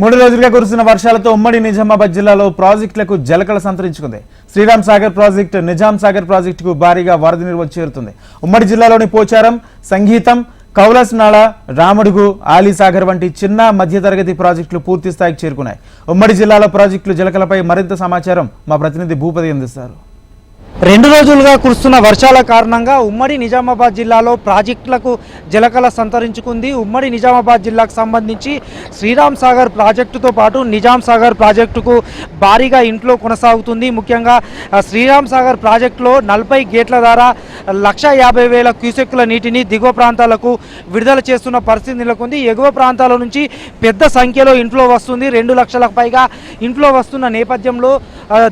మూడు రోజులుగా కురుస్తున్న వర్షాలతో ఉమ్మడి నిజామాబాద్ జిల్లాలో ప్రాజెక్టులకు జలకళ సంతరించుకుంది. శ్రీరామ్ సాగర్ ప్రాజెక్టు నిజాం సాగర్ ప్రాజెక్టుకు భారీగా వరద నీరు చేరుతుంది. ఉమ్మడి జిల్లాలోని పోచారం సంగీతం కౌలస్నాళ రాముడుగు ఆలీసాగర్ వంటి చిన్న మధ్యతరగతి ప్రాజెక్టులు పూర్తి స్థాయికి చేరుకున్నాయి. ఉమ్మడి జిల్లాలో ప్రాజెక్టులు జలకలపై మరింత సమాచారం మా ప్రతినిధి భూపతి అందిస్తారు. రెండు రోజులుగా కురుస్తున్న వర్షాల కారణంగా ఉమ్మడి నిజామాబాద్ జిల్లాలో ప్రాజెక్టులకు జలకళ సంతరించుకుంది. ఉమ్మడి నిజామాబాద్ జిల్లాకు సంబంధించి శ్రీరామ్ సాగర్ ప్రాజెక్టుతో పాటు నిజాం సాగర్ ప్రాజెక్టుకు భారీగా ఇంట్లో కొనసాగుతుంది. ముఖ్యంగా శ్రీరామ్ సాగర్ ప్రాజెక్టులో నలభై గేట్ల ద్వారా లక్ష యాభై వేల క్యూసెక్కుల నీటిని దిగువ ప్రాంతాలకు విడుదల చేస్తున్న పరిస్థితి నెలకొంది. ఎగువ ప్రాంతాల నుంచి పెద్ద సంఖ్యలో ఇంట్లో వస్తుంది. రెండు లక్షలకు పైగా ఇంట్లో వస్తున్న నేపథ్యంలో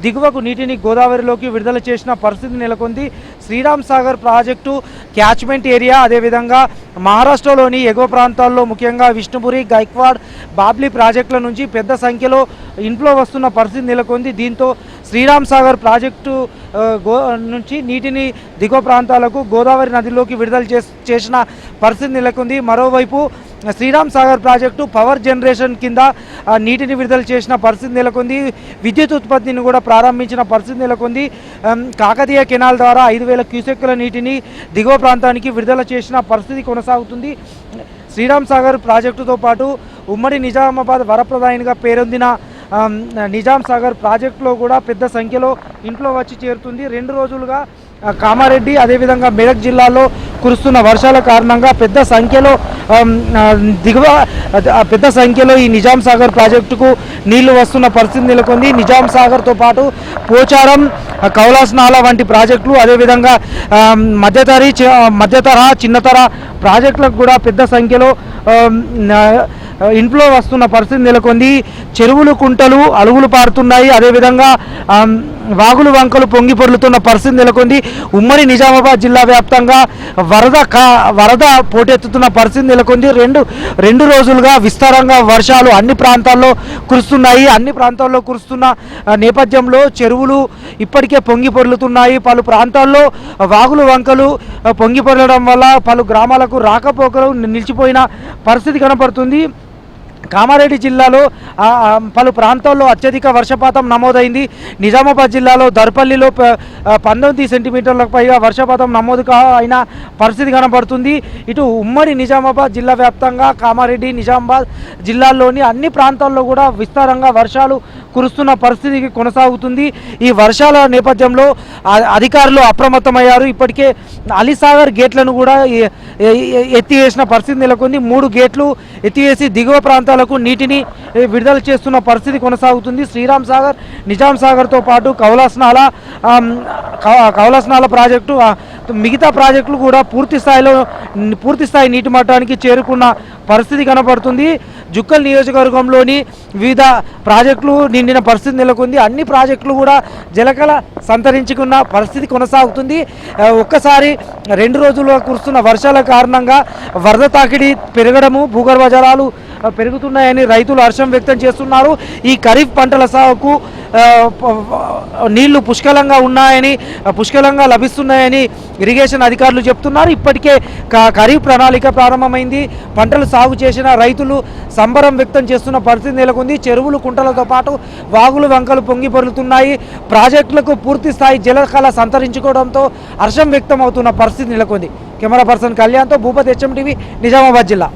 దిగువకు నీటిని గోదావరిలోకి విడుదల చేసిన పరిస్థితి నెలకొంది. Sriram Sagar project catchment area అదేవిధంగా మహారాష్ట్రలోని ఎగువ ప్రాంతాల్లో ముఖ్యంగా విష్ణుపురి గైక్వాడ్ బాబ్లీ ప్రాజెక్టుల నుంచి పెద్ద సంఖ్యలో ఇంట్లో వస్తున్న పరిస్థితి నెలకొంది. దీంతో శ్రీరామ్ సాగర్ ప్రాజెక్టు గో నుంచి నీటిని దిగువ ప్రాంతాలకు గోదావరి నదిలోకి విడుదల చేసిన పరిస్థితి నెలకొంది. మరోవైపు Sriram Sagar project power generation కింద నీటిని విడుదల చేసిన పరిస్థితి నెలకొంది. విద్యుత్ ఉత్పత్తిని కూడా ప్రారంభించిన పరిస్థితి నెలకొంది. కాకతీయ కెనాల్ ద్వారా ఐదు వేల క్యూసెక్కుల నీటిని దిగువ ప్రాంతానికి విడుదల చేసిన పరిస్థితి కొనసాగుతుంది. శ్రీరామ్ సాగర్ ప్రాజెక్టుతో పాటు ఉమ్మడి నిజామాబాద్ వరప్రదాయనిగా పేరొందిన నిజాం సాగర్ ప్రాజెక్టులో కూడా పెద్ద సంఖ్యలో ఇంట్లో వచ్చి చేరుతుంది. రెండు రోజులుగా కామారెడ్డి అదేవిధంగా మెదక్ జిల్లాలో కురుస్తున్న వర్షాల కారణంగా పెద్ద సంఖ్యలో దిగువ పెద్ద సంఖ్యలో ఈ నిజాం సాగర్ ప్రాజెక్టుకు నీళ్ళు వస్తున్న పరిస్థితి నెలకొంది. నిజాం సాగర్తో పాటు పోచారం ఆ, కౌలాస్ నాలా వంటి ప్రాజెక్టులు అదేవిధంగా మధ్యతరీ మధ్యతరి చి- మధ్యతరహా చిన్నతర ప్రాజెక్టులకు కూడా పెద్ద సంఖ్యలో ఇంట్లో వస్తున్న పరిస్థితి నెలకొంది. చెరువులు కుంటలు అలుగులు పారుతున్నాయి. అదేవిధంగా వాగులు వంకలు పొంగి పొర్లుతున్న పరిస్థితి నెలకొంది. ఉమ్మడి నిజామాబాద్ జిల్లా వ్యాప్తంగా వరద కా వరద పోటెత్తుతున్న పరిస్థితి నెలకొంది. రెండు రెండు రోజులుగా విస్తారంగా వర్షాలు అన్ని ప్రాంతాల్లో కురుస్తున్నాయి. అన్ని ప్రాంతాల్లో కురుస్తున్న నేపథ్యంలో చెరువులు ఇప్పటికే పొంగి పొర్లుతున్నాయి. పలు ప్రాంతాల్లో వాగులు వంకలు పొంగి పొరలడం వల్ల పలు గ్రామాలకు రాకపోకలు నిలిచిపోయిన పరిస్థితి కనపడుతుంది. కామారెడ్డి జిల్లాలో పలు ప్రాంతాల్లో అత్యధిక వర్షపాతం నమోదైంది. నిజామాబాద్ జిల్లాలో దర్పల్లిలో ప- పంతొమ్మిది సెంటీమీటర్లకు పైగా వర్షపాతం నమోదు అయిన పరిస్థితి కనబడుతుంది. ఇటు ఉమ్మడి నిజామాబాద్ జిల్లా వ్యాప్తంగా కామారెడ్డి నిజామాబాద్ జిల్లాల్లోని అన్ని ప్రాంతాల్లో కూడా విస్తారంగా వర్షాలు కురుస్తున్న పరిస్థితికి కొనసాగుతుంది. ఈ వర్షాల నేపథ్యంలో అధికారులు అప్రమత్తమయ్యారు. ఇప్పటికే అలీసాగర్ గేట్లను కూడా ఎత్తివేసిన పరిస్థితి నెలకొంది. మూడు గేట్లు ఎత్తివేసి దిగువ ప్రాంతాలకు నీటిని విడుదల చేస్తున్న పరిస్థితి కొనసాగుతుంది. శ్రీరామ్ సాగర్ నిజాం సాగర్తో పాటు కౌలాస్నాల కౌలాస్నాల ప్రాజెక్టు మిగతా ప్రాజెక్టులు కూడా పూర్తి స్థాయిలో పూర్తి స్థాయి నీటి మట్టానికి చేరుకున్న పరిస్థితి కనబడుతుంది జుక్కల్ నియోజకవర్గంలోని వివిధ ప్రాజెక్టులు నిండిన పరిస్థితి నెలకొంది. అన్ని ప్రాజెక్టులు కూడా జలకల సంతరించుకున్న పరిస్థితి కొనసాగుతుంది. ఒక్కసారి రెండు రోజులుగా కురుస్తున్న వర్షాల కారణంగా వరద తాకిడి పెరగడము భూగర్భ జలాలు పెరుగుతున్నాయని రైతులు హర్షం వ్యక్తం చేస్తున్నారు. ఈ ఖరీఫ్ పంటల సాగుకు నీళ్ళు పుష్కలంగా ఉన్నాయని పుష్కలంగా లభిస్తున్నాయని ఇరిగేషన్ అధికారులు చెప్తున్నారు. ఇప్పటికే క- ఖరీఫ్ ప్రణాళిక ప్రారంభమైంది. పంటలు సాగు చేసిన రైతులు సంబరం వ్యక్తం చేస్తున్న పరిస్థితి నెలకొంది. చెరువులు కుంటలతో పాటు వాగులు వంకలు పొంగి పొరులుతున్నాయి. ప్రాజెక్టులకు పూర్తి స్థాయి జలకళ సంతరించుకోవడంతో హర్షం వ్యక్తం అవుతున్న పరిస్థితి నెలకొంది. కెమెరా పర్సన్ కళ్యాణ్తో భూపతి హెచ్ఎం టీవీ నిజామాబాద్ జిల్లా.